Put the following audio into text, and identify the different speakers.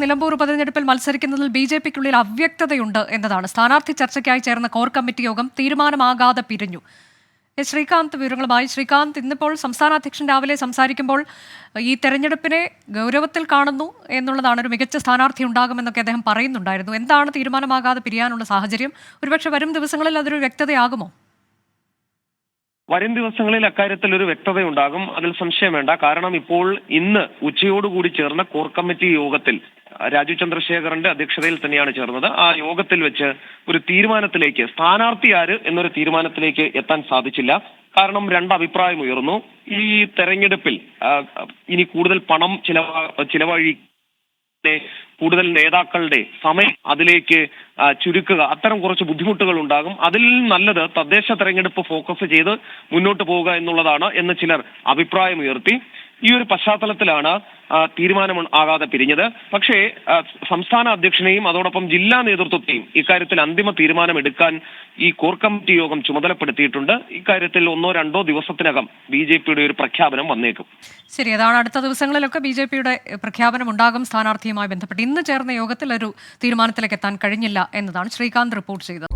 Speaker 1: നിലമ്പൂർ ഉപതെരഞ്ഞെടുപ്പിൽ മത്സരിക്കുന്നതിൽ B J പിക്കുള്ളിൽ അവ്യക്തതയുണ്ട് എന്നതാണ്. സ്ഥാനാർത്ഥി ചർച്ചയ്ക്കായി ചേർന്ന കോർ കമ്മിറ്റി യോഗം തീരുമാനമാകാതെ പിരിഞ്ഞു. ശ്രീകാന്ത് വിവരങ്ങളുമായി. ശ്രീകാന്ത് ഇന്നിപ്പോൾ സംസ്ഥാന അധ്യക്ഷൻ രാവിലെ സംസാരിക്കുമ്പോൾ ഈ തെരഞ്ഞെടുപ്പിനെ ഗൗരവത്തിൽ കാണുന്നു എന്നുള്ളതാണ് ഒരു മികച്ച സ്ഥാനാർത്ഥി ഉണ്ടാകുമെന്നൊക്കെ അദ്ദേഹം പറയുന്നുണ്ടായിരുന്നു. എന്താണ് തീരുമാനമാകാതെ പിരിയാനുള്ള സാഹചര്യം? ഒരുപക്ഷെ വരും ദിവസങ്ങളിൽ അതൊരു വ്യക്തതയാകുമോ?
Speaker 2: വരും ദിവസങ്ങളിൽ അക്കാര്യത്തിൽ ഒരു വ്യക്തതയുണ്ടാകും. അതിൽ സംശയം വേണ്ട. കാരണം ഇപ്പോൾ ഇന്ന് ഉച്ചയോടുകൂടി ചേർന്ന കോർ കമ്മിറ്റി യോഗത്തിൽ രാജീവ് ചന്ദ്രശേഖറിന്റെ അധ്യക്ഷതയിൽ തന്നെയാണ് ചേർന്നത്. ആ യോഗത്തിൽ വെച്ച് ഒരു തീരുമാനത്തിലേക്ക് സ്ഥാനാർത്ഥി ആര് എന്നൊരു തീരുമാനത്തിലേക്ക് എത്താൻ സാധിച്ചില്ല. കാരണം രണ്ട് അഭിപ്രായം ഉയർന്നു. ഈ തെരഞ്ഞെടുപ്പിൽ ഇനി കൂടുതൽ പണം ചിലവാ ചിലവഴി കൂടുതൽ നേതാക്കളുടെ സമയം അതിലേക്ക് ചുരുക്കുക. അത്തരം കുറച്ച് ബുദ്ധിമുട്ടുകൾ ഉണ്ടാകും. അതിൽ നല്ലത് തദ്ദേശ തെരഞ്ഞെടുപ്പ് ഫോക്കസ് ചെയ്ത് മുന്നോട്ട് പോവുക എന്നുള്ളതാണ് എന്ന് ചിലർ അഭിപ്രായം ഉയർത്തി. ഈ ഒരു പശ്ചാത്തലത്തിലാണ് തീരുമാനം ആകാതെ പിരിഞ്ഞത്. പക്ഷേ സംസ്ഥാന അധ്യക്ഷനെയും അതോടൊപ്പം ജില്ലാ നേതൃത്വത്തെയും ഇക്കാര്യത്തിൽ അന്തിമ തീരുമാനം എടുക്കാൻ ഈ കോർ കമ്മിറ്റി യോഗം ചുമതലപ്പെടുത്തിയിട്ടുണ്ട്. ഇക്കാര്യത്തിൽ ഒന്നോ രണ്ടോ ദിവസത്തിനകം ബി ജെ പിയുടെ ഒരു പ്രഖ്യാപനം വന്നേക്കും.
Speaker 1: ശരി അതാണ് അടുത്ത ദിവസങ്ങളിലൊക്കെ ബി ജെ പിയുടെ പ്രഖ്യാപനം ഉണ്ടാകും സ്ഥാനാർത്ഥിയുമായി ബന്ധപ്പെട്ട്. ഇന്ന് ചേർന്ന യോഗത്തിൽ ഒരു തീരുമാനത്തിലേക്ക് എത്താൻ കഴിഞ്ഞില്ല എന്നതാണ് ശ്രീകാന്ത് റിപ്പോർട്ട് ചെയ്തത്.